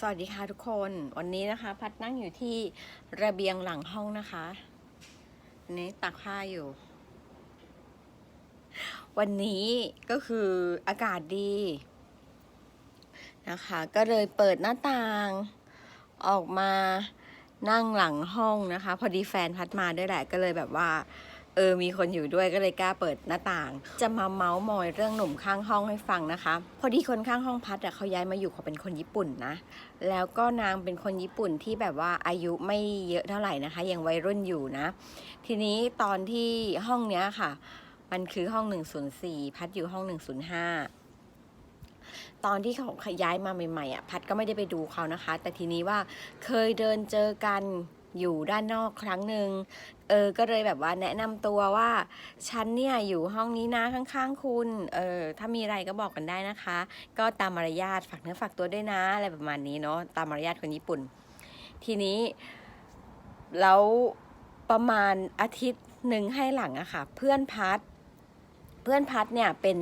สวัสดีค่ะทุกคนวันนี้นะคะ พัดนั่งอยู่ที่ระเบียงหลังห้องนะคะอันนี้ตักผ้าอยู่ วันนี้ก็คืออากาศดีนะคะ ก็เลยเปิดหน้าต่าง ออกมานั่งหลังห้องนะคะ พอดีแฟนพัดมาด้วยแหละก็เลยแบบว่า เออมีคนอยู่ด้วยก็เลยกล้าเปิดหน้าต่าง จะมาเมาส์มอยเรื่องหนุ่มข้างห้องให้ฟังนะคะ พอดีคนข้างห้องพัดอะเขาย้ายมาอยู่เขาเป็นคนญี่ปุ่นนะ แล้วก็นางเป็นคนญี่ปุ่นที่แบบว่าอายุไม่เยอะเท่าไหร่นะคะ ยังวัยรุ่นอยู่นะ ทีนี้ตอนที่ห้องเนี้ยค่ะ มันคือห้อง 104 พัดอยู่ห้อง 105ตอนที่เขาย้ายมาใหม่ๆอะ พัดก็ไม่ได้ไปดูเขานะคะ แต่ทีนี้ว่าเคยเดินเจอกัน อยู่ด้านนอกครั้งหนึ่งเออก็เลยแบบว่าแนะนำตัวว่าฉันเนี่ยอยู่ห้องนี้นะข้างๆคุณเออถ้ามีอะไรก็บอกกันได้นะคะ ก็ตามมารยาทฝากเนื้อฝากตัวด้วยนะอะไรประมาณนี้เนาะตามมารยาทคนญี่ปุ่น ทีนี้แล้วประมาณอาทิตย์หนึ่งให้หลังอะค่ะ เพื่อนพัด เพื่อนพัดเนี่ยเป็น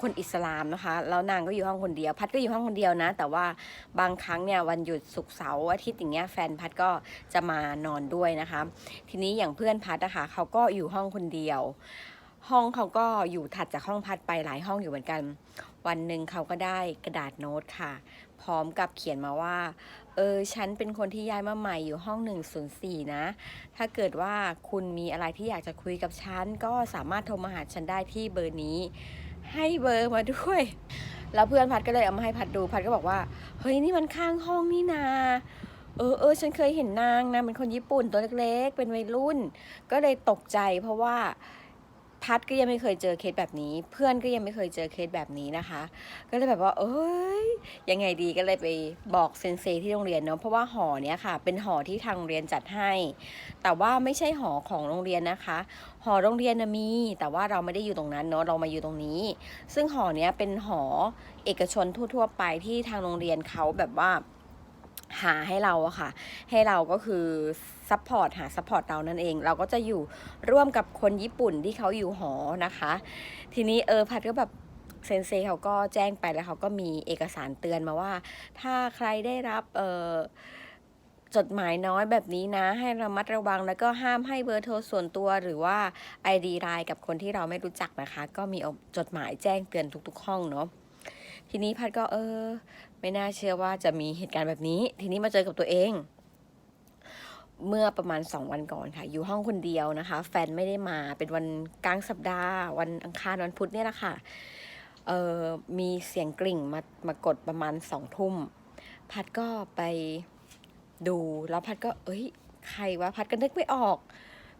คนอิสลามนะคะแล้วนางก็อยู่ห้องคนเดียว พัดก็อยู่ห้องคนเดียวนะ แต่ว่าบางครั้งเนี่ยวันหยุดศุกร์เสาร์อาทิตย์อย่างเงี้ยแฟนพัดก็จะมานอนด้วยนะคะ ทีนี้อย่างเพื่อนพัดนะคะเขาก็อยู่ห้องคนเดียว ห้องเขาก็อยู่ถัดจากห้องพัดไปหลายห้องอยู่เหมือนกัน วันหนึ่งเขาก็ได้กระดาษโน้ตค่ะ พร้อมกับเขียนมาว่า เออฉันเป็นคนที่ย้ายมาใหม่อยู่ห้อง 104 นะ ถ้าเกิดว่าคุณมีอะไรที่อยากจะคุยกับฉัน ก็สามารถโทรมาหาฉันได้ที่เบอร์นี้ ให้เบอร์มาด้วย แล้วเพื่อนพัดก็เลยเอามาให้พัดดูพัดก็บอกว่า เฮ้ยนี่มันข้างห้องนี่นาเออเออฉันเคยเห็นนางนะเป็นคนญี่ปุ่นตัวเล็กๆ เป็นวัยรุ่น ก็เลยตกใจเพราะว่า พัดก็ยังไม่เคยเจอเคสแบบนี้ เพื่อนก็ยังไม่เคยเจอเคสแบบนี้นะคะ ก็เลยแบบว่า เอ้ยยังไงดีก็เลยไปบอกเซนเซที่โรงเรียนเนาะเพราะว่าหอเนี้ยค่ะ เป็นหอที่ทางโรงเรียนจัดให้ แต่ว่าไม่ใช่หอของโรงเรียนนะคะ หอโรงเรียนนะมี แต่ว่าเราไม่ได้อยู่ตรงนั้นเนาะเรามาอยู่ตรงนี้ ซึ่งหอเนี้ยเป็นหอเอกชนทั่ว ๆ ไปที่ทางโรงเรียนเขาแบบว่า หาให้เราอะค่ะ ให้เราก็คือซัพพอร์ตหาซัพพอร์ตเรานั่นเอง เราก็จะอยู่ร่วมกับคนญี่ปุ่นที่เขาอยู่หอนะคะ ทีนี้เออพัดก็แบบเซนเซเขาก็แจ้งไปแล้วเขาก็มีเอกสารเตือนมาว่า ถ้าใครได้รับเออจดหมายน้อยแบบนี้นะ ให้ระมัดระวังแล้วก็ห้ามให้เบอร์โทรส่วนตัวหรือว่า ID ไลน์กับคนที่เราไม่รู้จักนะคะ ก็มีจดหมายแจ้งเตือนทุก ๆ ห้องเนาะ ทีนี้พัดก็เออ ไม่น่าเชื่อว่าจะมีเหตุการณ์แบบนี้ ทีนี้มาเจอกับตัวเอง เมื่อประมาณสองวันก่อนค่ะ อยู่ห้องคนเดียวนะคะ แฟนไม่ได้มาเป็นวันกลางสัปดาห์ วันอังคารวันพุธเนี่ยแหละค่ะเออมีเสียงกริ่งมามากดประมาณสองทุ่ม พัดก็ไปดูแล้วพัดก็ เอ้ย ใครวะพัดก็นึกไม่ออก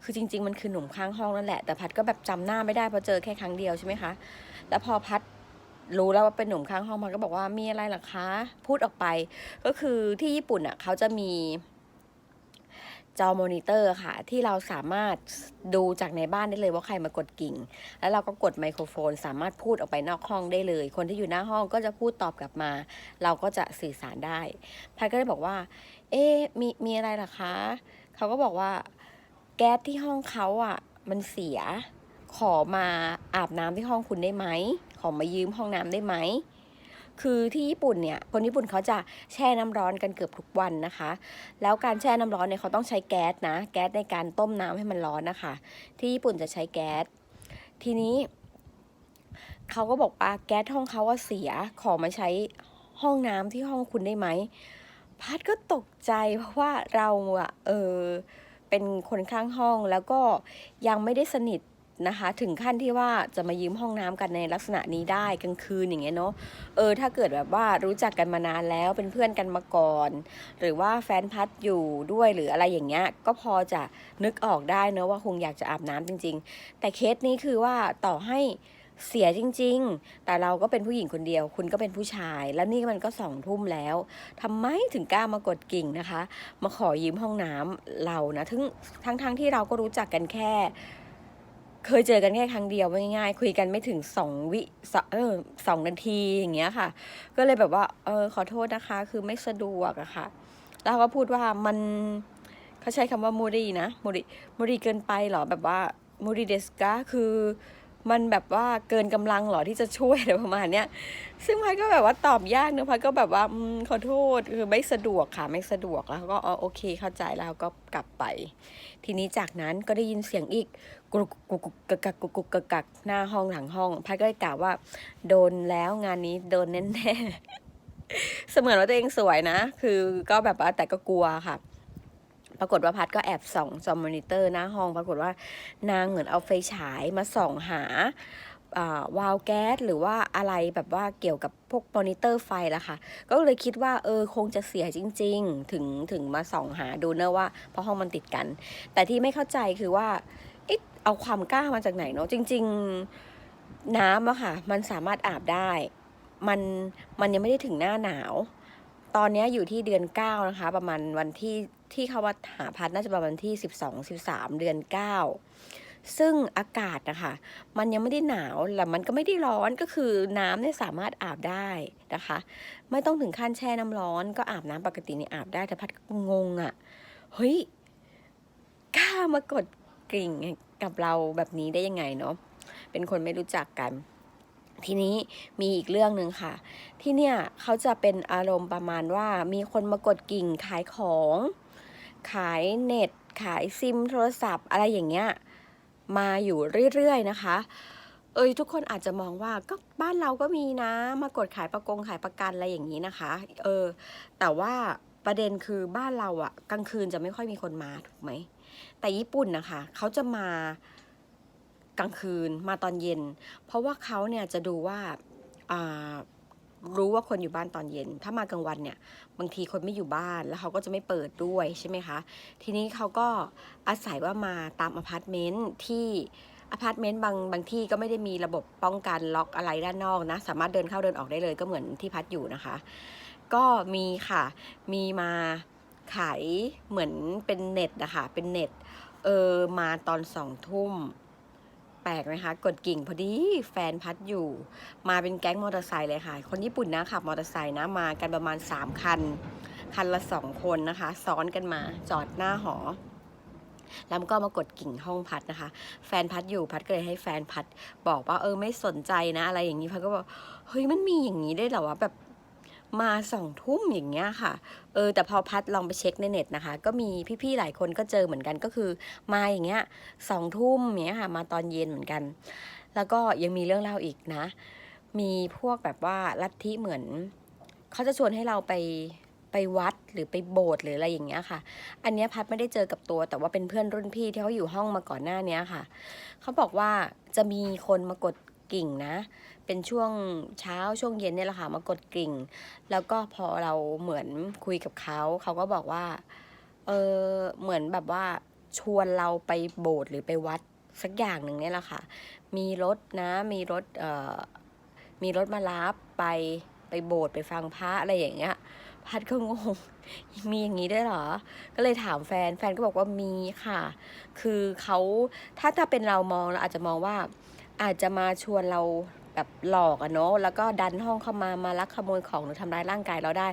คือจริง ๆ มันคือหนุ่มข้างห้องนั่นแหละ แต่พัดก็แบบจำหน้าไม่ได้เพราะเจอแค่ครั้งเดียวใช่ไหมคะ แล้วพอพัด รู้แล้วว่าเป็นหนุ่มข้างห้องมันก็บอกว่ามีอะไรหรอคะ พูดออกไป ก็คือที่ญี่ปุ่นอะเขาจะมีจอมอนิเตอร์ค่ะ ที่เราสามารถดูจากในบ้านได้เลยว่าใครมากดกิ่ง แล้วเราก็กดไมโครโฟน สามารถพูดออกไปนอกห้องได้เลย คนที่อยู่หน้าห้องก็จะพูดตอบกลับมา เราก็จะสื่อสารได้พัดก็เลยบอกว่า เอ๊มีมีอะไรหรอคะ เขาก็บอกว่าแก๊สที่ห้องเขาอะ มันเสียขอมาอาบน้ำที่ห้องคุณได้ไหม อมายืมห้องน้ำได้ไหมคือที่ญี่ปุ่นเนี่ยคนญี่ปุ่นเขาจะแช่น้ำร้อนกันเกือบทุกวันนะคะ แล้วการแช่น้ำร้อนเนี่ยเขาต้องใช้แก๊สนะ แก๊สในการต้มน้ำให้มันร้อนนะคะ ที่ญี่ปุ่นจะใช้แก๊สทีนี้เขาก็บอกว่าแก๊สห้องเขาว่าเสียขอมาใช้ห้องน้ำที่ห้องคุณได้ไหมพัดก็ตกใจเพราะว่าเราอะเออเป็นคนข้างห้องแล้วก็ยังไม่ได้สนิท นะคะ ถึงขั้นที่ว่าจะมายืมห้องน้ำกันในลักษณะนี้ได้กลางคืนอย่างเงี้ยเนาะเออถ้าเกิดแบบว่ารู้จักกันมานานแล้วเป็นเพื่อนกันมาก่อน หรือว่าแฟนพัดอยู่ด้วยหรืออะไรอย่างเงี้ยก็พอจะนึกออกได้เนอะว่าคงอยากจะอาบน้ำจริง ๆ แต่เคสนี้คือว่าต่อให้เสียจริง ๆ แต่เราก็เป็นผู้หญิงคนเดียว คุณก็เป็นผู้ชาย แล้วนี่มันก็สองทุ่มแล้วทำไมถึงกล้ามากดกิ่งนะคะ มาขอยืมห้องน้ำเรานะ ทั้งทั้งทั้งที่เราก็รู้จักกันแค่ เคยเจอกันแค่ครั้งเดียวง่ายๆ คุยกันไม่ถึงสองวิสเออสองนาทีอย่างเงี้ยค่ะ ก็เลยแบบว่าเออขอโทษนะคะ คือไม่สะดวกอะค่ะ แล้วเขาก็พูดว่ามันเขาใช้คำว่ามูรีนะมูรีมูรีเกินไปเหรอแบบว่ามูรีเดสกาคือมันแบบว่าเกินกำลังเหรอที่จะช่วยอะไรประมาณเนี้ยซึ่งพัดก็แบบว่าตอบยากเนอะพัดก็แบบว่าอขอโทษคือไม่สะดวกค่ะไม่สะดวกแล้วก็อ๋อโอเคเข้าใจแล้วก็กลับไป ทีนี้จากนั้นก็ได้ยินเสียงอีก กุกกักกักกุกกุกกักกักหน้าห้องหลังห้องพัดก็เลยกล่าวว่า โดนแล้วงานนี้โดนแน่ๆเสมือนว่าตัวเองสวยนะ คือก็แบบว่าแต่ก็กลัวค่ะ ปรากฏว่าพัดก็แอบส่องจอมอนิเตอร์หน้าห้อง ปรากฏว่านางเหมือนเอาไฟฉายมาส่องหาวาล์วแก๊สหรือว่าอะไรแบบว่าเกี่ยวกับพวกมอนิเตอร์ไฟละค่ะ ก็เลยคิดว่าเออคงจะเสียจริง ๆ ถึงถึงมาส่องหาดูเนอะว่าเพราะห้องมันติดกัน แต่ที่ไม่เข้าใจคือว่า เอาความกล้ามาจากไหนเนาะจริง ๆน้ำอะค่ะ มันสามารถอาบได้ มันมันยังไม่ได้ถึงหน้าหนาว ตอนนี้อยู่ที่เดือนเก้านะคะ ประมาณวันที่ที่เขาว่าหาพัดน่าจะประมาณที่สิบสองสิบสามเดือนเก้าซึ่งอากาศนะคะ มันยังไม่ได้หนาวแต่มันก็ไม่ได้ร้อนก็คือน้ำเนี่ยสามารถอาบได้นะคะ ไม่ต้องถึงขั้นแช่น้ำร้อนก็อาบน้ำปกตินี่อาบได้แต่พัดก็งงอะ่ะเฮ้ยกล้ามากดกริ่ง กับเราแบบนี้ได้ยังไงเนาะเป็นคนไม่รู้จักกัน ทีนี้มีอีกเรื่องหนึ่งค่ะ ที่เนี่ยเขาจะเป็นอารมณ์ประมาณว่ามีคนมากดกิ่งขายของ ขายเน็ต ขายซิมโทรศัพท์ อะไรอย่างเงี้ยมาอยู่เรื่อยๆนะคะ เอ้ยทุกคนอาจจะมองว่าก็บ้านเราก็มีนะ มากดขายประกงขายประกันอะไรอย่างนี้นะคะ เออ แต่ว่า ประเด็นคือบ้านเราอะกลางคืนจะไม่ค่อยมีคนมาถูกไหม แต่ญี่ปุ่นนะคะเขาจะมากลางคืนมาตอนเย็น เพราะว่าเขาเนี่ยจะดูว่ารู้ว่าคนอยู่บ้านตอนเย็น ถ้ามากลางวันเนี่ย บางทีคนไม่อยู่บ้านแล้วเขาก็จะไม่เปิดด้วยใช่ไหมคะ ทีนี้เขาก็อาศัยว่ามาตามอพาร์ตเมนต์ที่อพาร์ตเมนต์บางบางที่ก็ไม่ได้มีระบบป้องกันล็อกอะไรด้านนอกนะ สามารถเดินเข้าเดินออกได้เลยก็เหมือนที่พัดอยู่นะคะ ก็มีค่ะ มีมาขายเหมือนเป็นเน็ตนะคะเป็นเน็ต เออมาตอนสองทุ่ม แปลกไหมคะ กดกิ่งพอดีแฟนพัดอยู่ มาเป็นแก๊งมอเตอร์ไซค์เลยค่ะ คนญี่ปุ่นนะขับมอเตอร์ไซค์นะมากันประมาณ 3 คัน คันละสองคนนะคะ ซ้อนกันมาจอดหน้าหอแล้วก็มากดกิ่งห้องพัดนะคะ แฟนพัดอยู่พัดก็เลยให้แฟนพัดบอกว่าเออไม่สนใจนะ อะไรอย่างนี้พัดก็บอกเฮ้ยมันมีอย่างนี้ได้เหรอวะแบบ มาสองทุ่มอย่างเงี้ยค่ะ เออแต่พอพัดลองไปเช็คในเน็ตนะคะ ก็มีพี่ๆหลายคนก็เจอเหมือนกันก็คือ มาอย่างเงี้ยสองทุ่มอย่างเงี้ยค่ะ มาตอนเย็นเหมือนกัน แล้วก็ยังมีเรื่องเล่าอีกนะ มีพวกแบบว่าลัทธิเหมือนเขาจะชวนให้เราไปไปวัดหรือไปโบสถ์หรืออะไรอย่างเงี้ยค่ะ อันเนี้ยพัดไม่ได้เจอกับตัว แต่ว่าเป็นเพื่อนรุ่นพี่ที่เขาอยู่ห้องมาก่อนหน้าเนี้ยค่ะ เขาบอกว่าจะมีคนมากด กิ่งนะ เป็นช่วงเช้าช่วงเย็นเนี่ยแหละค่ะมากดกิ่ง แล้วก็พอเราเหมือนคุยกับเขาเขาก็บอกว่า เออเหมือนแบบว่าชวนเราไปโบสถ์หรือไปวัดสักอย่างหนึ่งเนี่ยแหละค่ะ มีรถนะ มีรถเอ่อมีรถมารับไปไปโบสถ์ไปฟังพระอะไรอย่างเงี้ย พัดก็งง มีอย่างนี้ด้วยเหรอ ก็เลยถามแฟน แฟนก็บอกว่ามีค่ะ คือเขาถ้าถ้าเป็นเรามองเราอาจจะมองว่า อาจจะมาชวนเราแบบหลอกอะเนาะแล้วก็ดันห้องเข้ามามาลักขโมยของหรือทำร้ายร่างกายเราได้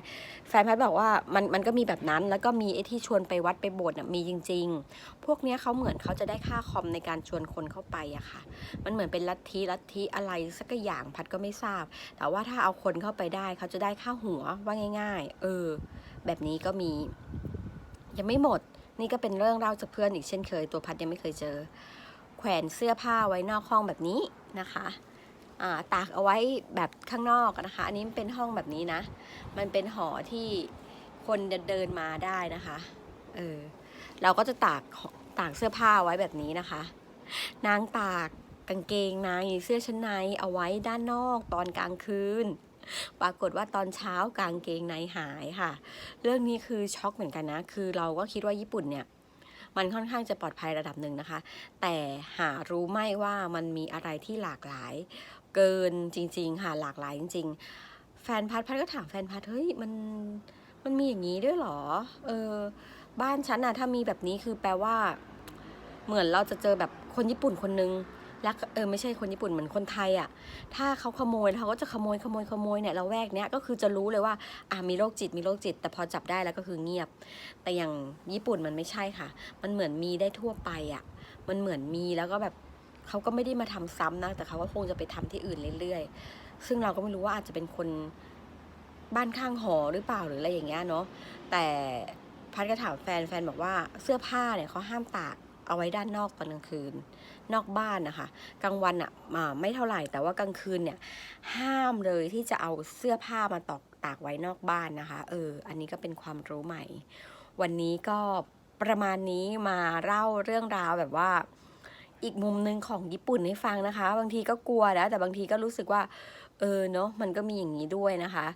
แฟนพัดบอกว่ามันมันก็มีแบบนั้น แล้วก็มีไอ้ที่ชวนไปวัดไปโบสถ์น่ะมีจริง ๆ พวกเนี้ยเขาเหมือนเขาจะได้ค่าคอมในการชวนคนเข้าไปอะค่ะ มันเหมือนเป็นลัทธิลัทธิอะไรสักอย่างพัดก็ไม่ทราบ แต่ว่าถ้าเอาคนเข้าไปได้เขาจะได้ค่าหัวว่าง่าย ๆ เออ แบบนี้ก็มี ยังไม่หมด นี่ก็เป็นเรื่องเล่าจากเพื่อนอีกเช่นเคย ตัวพัดยังไม่เคยเจอ แขวนเสื้อผ้าไว้นอกห้องแบบนี้นะคะอ่าตากเอาไว้แบบข้างนอกนะคะ อันนี้เป็นห้องแบบนี้นะ มันเป็นหอที่คนเดินเดินมาได้นะคะ เออ เราก็จะตากตากเสื้อผ้าไว้แบบนี้นะคะ นางตากกางเกงในเสื้อชั้นในเอาไว้ด้านนอกตอนกลางคืน ปรากฏว่าตอนเช้ากางเกงในหายค่ะ เรื่องนี้คือช็อกเหมือนกันนะ คือเราก็คิดว่าญี่ปุ่นเนี่ย มันค่อนข้างจะปลอดภัยระดับหนึ่งนะคะ แต่หารู้ไหมว่ามันมีอะไรที่หลากหลาย เกินจริง ๆ ค่ะหลากหลายจริง ๆ แฟนพัดพัดก็ถามแฟนพัดเฮ้ยมันมันมีอย่างนี้ด้วยเหรอ เออ บ้านฉันอะถ้ามีแบบนี้คือแปลว่า เหมือนเราจะเจอแบบคนญี่ปุ่นคนนึง ล้วเออไม่ใช่คนญี่ปุ่นเหมือนคนไทยอะ่ะ ถ้าเขาขโมยเขาก็จะขโมยขโมยขโมยเนี่ยเราแวกเนี้ยก็คือจะรู้เลยว่าอ่ามีโรคจิตมีโรคจิต แต่พอจับได้แล้วก็คือเงียบ แต่อย่างญี่ปุ่นมันไม่ใช่ค่ะ มันเหมือนมีได้ทั่วไปอะ่ะ มันเหมือนมีแล้วก็แบบเขาก็ไม่ได้มาทำซ้ำนะแต่เขาก็คงจะไปทำที่อื่นเรื่อยๆ ซึ่งเราก็ไม่รู้ว่าอาจจะเป็นคนบ้านข้างหอหรือเปล่าหรืออะไรอย่างเงี้ยเนาะแต่พัดก็ถามแฟนแฟนบอกว่าเสื้อผ้าเนี่ยเขาห้ามตาก เอาไว้ด้านนอกตอนกลางคืน นอกบ้านนะคะ กลางวันอะ่ะไม่เท่าไหร่แต่ว่ากลางคืนเนี่ยห้ามเลยที่จะเอาเสื้อผ้ามาตอกตากไว้นอกบ้านนะคะ เออ อันนี้ก็เป็นความรู้ใหม่ วันนี้ก็ประมาณนี้มาเล่าเรื่องราวแบบว่า อีกมุมหนึ่งของญี่ปุ่นให้ฟังนะคะ บางทีก็กลัวนะแต่บางทีก็รู้สึกว่า เออเนาะมันก็มีอย่างนี้ด้วยนะคะ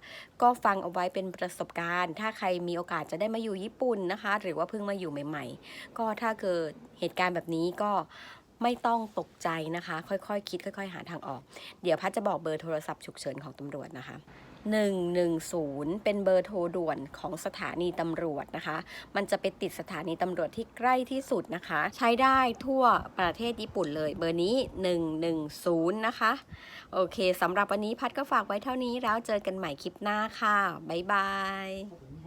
ก็ฟังเอาไว้เป็นประสบการณ์ ถ้าใครมีโอกาสจะได้มาอยู่ญี่ปุ่นนะคะ หรือว่าเพิ่งมาอยู่ใหม่ ๆ ก็ถ้าเกิดเหตุการณ์แบบนี้ก็ไม่ต้องตกใจนะคะ ค่อยๆคคิด ค่อย ๆ หาทางออก เดี๋ยวพัดจะบอกเบอร์โทรศัพท์ฉุกเฉินของตำรวจนะคะ 110 เป็นเบอร์โทรด่วนของสถานีตำรวจนะคะ มันจะไปติดสถานีตำรวจที่ใกล้ที่สุดนะคะ ใช้ได้ทั่วประเทศญี่ปุ่นเลย เบอร์นี้ 110 นะคะ โอเคสำหรับวันนี้พัดก็ฝากไว้เท่านี้แล้วเจอกันใหม่คลิปหน้าค่ะ บ๊ายบาย